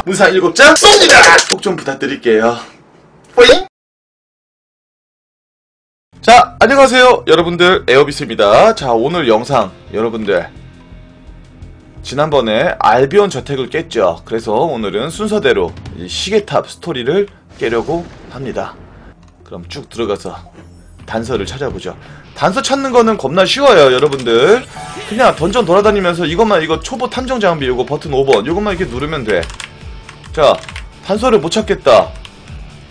자, 무상 7장 쏩니다! 꼭 좀 부탁드릴게요. 뿌잉! 자, 안녕하세요. 여러분들, 에어비스입니다. 자, 오늘 영상, 여러분들. 지난번에 알비온 저택을 깼죠. 그래서 오늘은 순서대로 이 시계탑 스토리를 깨려고 합니다. 그럼 쭉 들어가서 단서를 찾아보죠. 단서 찾는 거는 겁나 쉬워요, 여러분들. 그냥 던전 돌아다니면서 이것만 이거 초보 탐정 장비 이거 버튼 5번 이것만 이렇게 누르면 돼. 자, 단서를 못 찾겠다.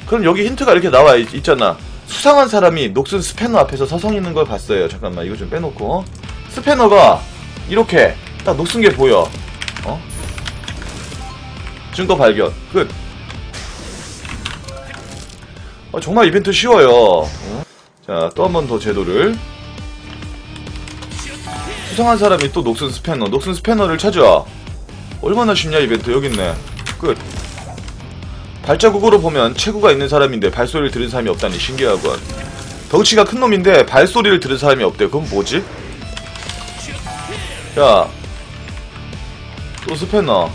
그럼 여기 힌트가 이렇게 나와 있, 있잖아. 수상한 사람이 녹슨 스패너 앞에서 서성 있는 걸 봤어요. 잠깐만 이거 좀 빼놓고 스패너가 이렇게 딱 녹슨 게 보여. 어? 증거 발견. 끝. 어, 정말 이벤트 쉬워요. 어? 자, 또 한 번 더 제도를. 수상한 사람이 또 녹슨 스패너. 녹슨 스패너를 찾아. 얼마나 쉽냐, 이벤트. 여기 있네. 끝. 발자국으로 보면 체구가 있는 사람인데 발소리를 들은 사람이 없다니 신기하군. 덩치가 큰 놈인데 발소리를 들은 사람이 없대. 그건 뭐지? 야. 또 스패너.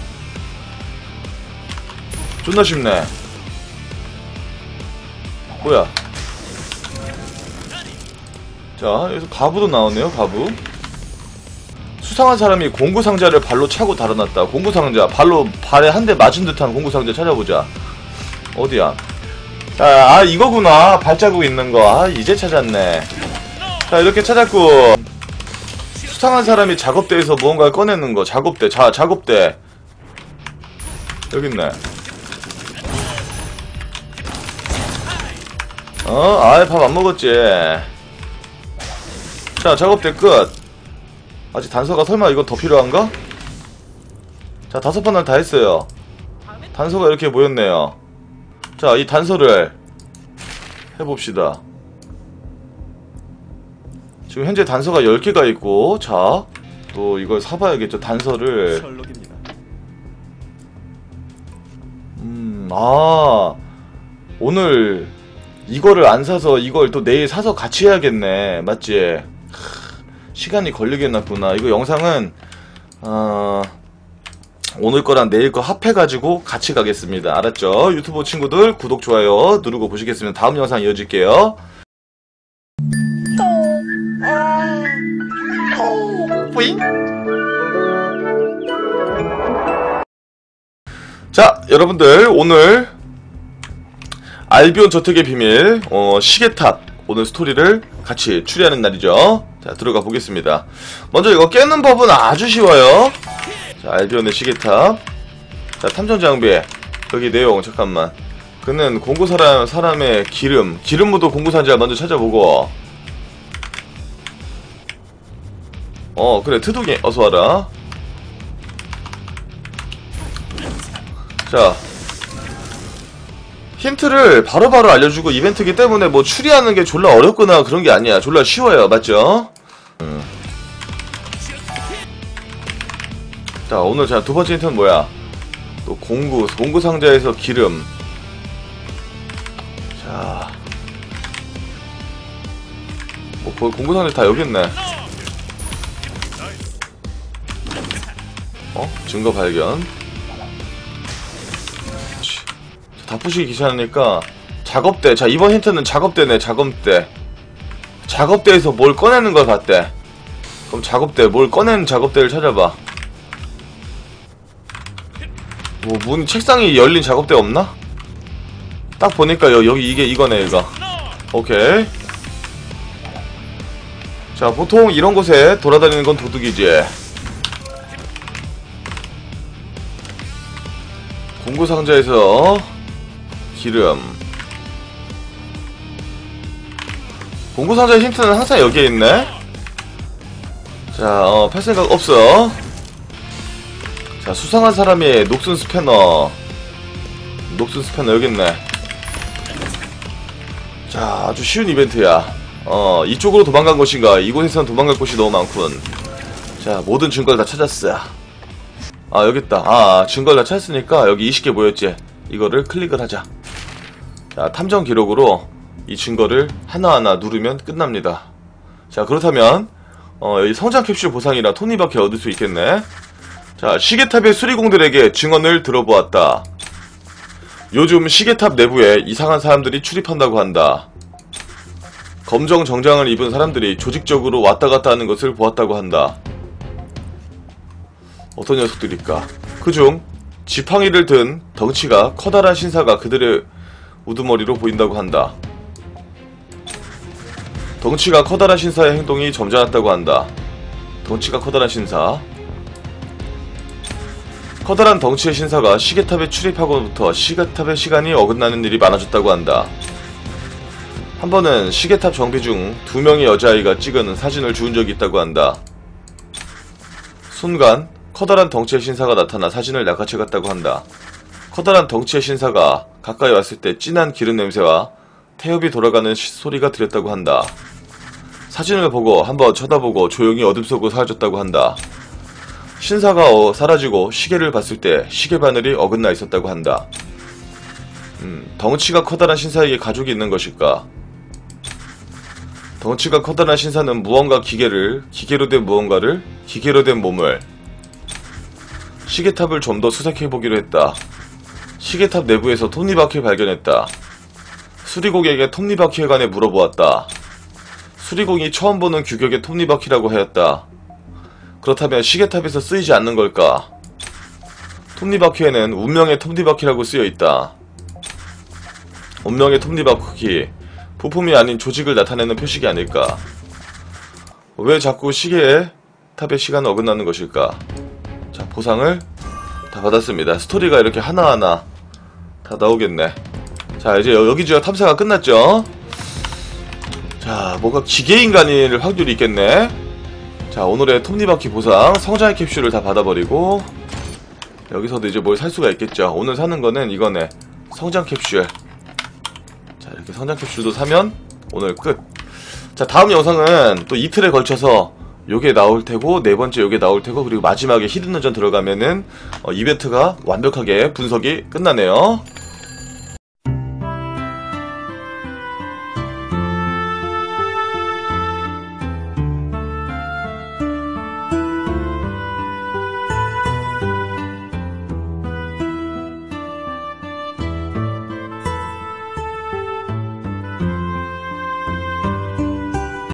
존나 쉽네. 뭐야? 자, 여기서 가부도 나오네요, 가부. 수상한 사람이 공구상자를 발로 차고 달아났다. 공구상자, 발로, 발에 한 대 맞은 듯한 공구상자 찾아보자. 어디야? 자, 아, 이거구나. 발자국 있는 거. 아, 이제 찾았네. 자, 이렇게 찾았고. 수상한 사람이 작업대에서 무언가를 꺼내는 거. 작업대. 자, 작업대. 여기 있네. 어? 아이, 밥 안 먹었지. 자, 작업대 끝. 아직 단서가 설마 이거 더 필요한가? 자, 다섯 번을 다 했어요. 단서가 이렇게 모였네요. 자, 이 단서를 해봅시다. 지금 현재 단서가 10개가 있고, 자, 또 이걸 사봐야겠죠. 단서를. 음, 아, 오늘 이거를 안 사서 이걸 또 내일 사서 같이 해야겠네. 맞지? 크, 시간이 걸리겠나구나. 이거 영상은, 어, 오늘 거랑 내일 거 합해가지고 같이 가겠습니다. 알았죠? 유튜브 친구들 구독, 좋아요 누르고 보시겠으면 다음 영상 이어질게요. 뿌잉! 자, 여러분들, 오늘 알비온 저택의 비밀, 어, 시계탑, 오늘 스토리를 같이 추리하는 날이죠. 자, 들어가 보겠습니다. 먼저 이거 깨는 법은 아주 쉬워요. 자, 알비온의 시계탑. 자, 탐정 장비. 여기 내용, 잠깐만. 그는 공구 사람, 사람의 기름. 기름 묻은 공구 상자 먼저 찾아보고. 어, 그래, 트둑이, 어서 와라. 자. 힌트를 바로 바로 알려주고 이벤트기 때문에 뭐 추리하는 게 졸라 어렵거나 그런 게 아니야. 졸라 쉬워요. 맞죠? 음. 자, 오늘 자, 두 번째 힌트는 뭐야? 또 공구, 공구 상자에서 기름. 자. 뭐, 공구 상자 다 여기 있네. 어? 증거 발견. 치. 다 부시기 귀찮으니까 작업대 자 이번 힌트는 작업대네 작업대 작업대에서 뭘 꺼내는 걸 봤대 그럼 작업대 뭘 꺼내는 작업대를 찾아봐 뭐 문 책상이 열린 작업대 없나? 딱 보니까 여, 여기 이게 이거네 이거 오케이. 자 보통 이런 곳에 돌아다니는 건 도둑이지. 공구 상자에서 기름. 공구 상자 힌트는 항상 여기에 있네. 자, 어, 팔 생각 없어 자, 수상한 사람이 녹슨 스패너. 녹슨 스패너 여기 있네. 자, 아주 쉬운 이벤트야. 어, 이쪽으로 도망간 것인가? 이곳에선 도망갈 곳이 너무 많군. 자, 모든 증거를 다 찾았어. 아, 여기 있다. 아, 증거를 다 찾았으니까 여기 20개 모였지. 이거를 클릭을 하자. 자, 탐정 기록으로 이 증거를 하나하나 누르면 끝납니다. 자, 그렇다면, 어, 여기 성장 캡슐 보상이라 토니밖에 얻을 수 있겠네. 자, 자, 시계탑의 수리공들에게 증언을 들어보았다. 요즘 시계탑 내부에 이상한 사람들이 출입한다고 한다. 검정 정장을 입은 사람들이 조직적으로 왔다 갔다 하는 것을 보았다고 한다. 어떤 녀석들일까? 그중 지팡이를 든 덩치가 커다란 신사가 그들의 우두머리로 보인다고 한다. 덩치가 커다란 신사의 행동이 점잖았다고 한다. 덩치가 커다란 신사. 커다란 덩치의 신사가 시계탑에 출입하고부터 시계탑의 시간이 어긋나는 일이 많아졌다고 한다. 한 번은 시계탑 정비 중 두 명의 여자아이가 찍은 사진을 주운 적이 있다고 한다. 순간 커다란 덩치의 신사가 나타나 사진을 낚아채갔다고 한다. 커다란 덩치의 신사가 가까이 왔을 때 진한 기름 냄새와 태엽이 돌아가는 시- 소리가 들렸다고 한다. 사진을 보고 한번 쳐다보고 조용히 어둠 속으로 사라졌다고 한다. 신사가 어- 사라지고 시계를 봤을 때 시계 바늘이 어긋나 있었다고 한다. 음, 덩치가 커다란 신사에게 가족이 있는 것일까? 덩치가 커다란 신사는 무언가 기계를, 기계로 된 무언가를, 기계로 된 몸을, 시계탑을 좀 더 수색해보기로 했다. 시계탑 내부에서 톱니바퀴를 발견했다. 수리공에게 톱니바퀴에 관해 물어보았다. 수리공이 처음 보는 규격의 톱니바퀴라고 하였다. 그렇다면 시계탑에서 쓰이지 않는 걸까? 톱니바퀴에는 운명의 톱니바퀴라고 쓰여 있다. 운명의 톱니바퀴, 부품이 아닌 조직을 나타내는 표식이 아닐까? 왜 자꾸 시계에 탑의 시간은 어긋나는 것일까? 자, 보상을 다 받았습니다. 스토리가 이렇게 하나하나 다 나오겠네. 자, 이제 여- 여기저기 탐사가 끝났죠? 자, 뭔가 기계인간일 확률이 있겠네. 자, 오늘의 톱니바퀴 보상, 성장의 캡슐을 다 받아버리고, 여기서도 이제 뭘 살 수가 있겠죠. 오늘 사는 거는 이거네. 성장 캡슐. 자, 이렇게 성장 캡슐도 사면 오늘 끝. 자, 다음 영상은 또 이틀에 걸쳐서 요게 나올 테고, 네 번째 요게 나올 테고, 그리고 마지막에 히든 던전 들어가면은, 어, 이벤트가 완벽하게 분석이 끝나네요.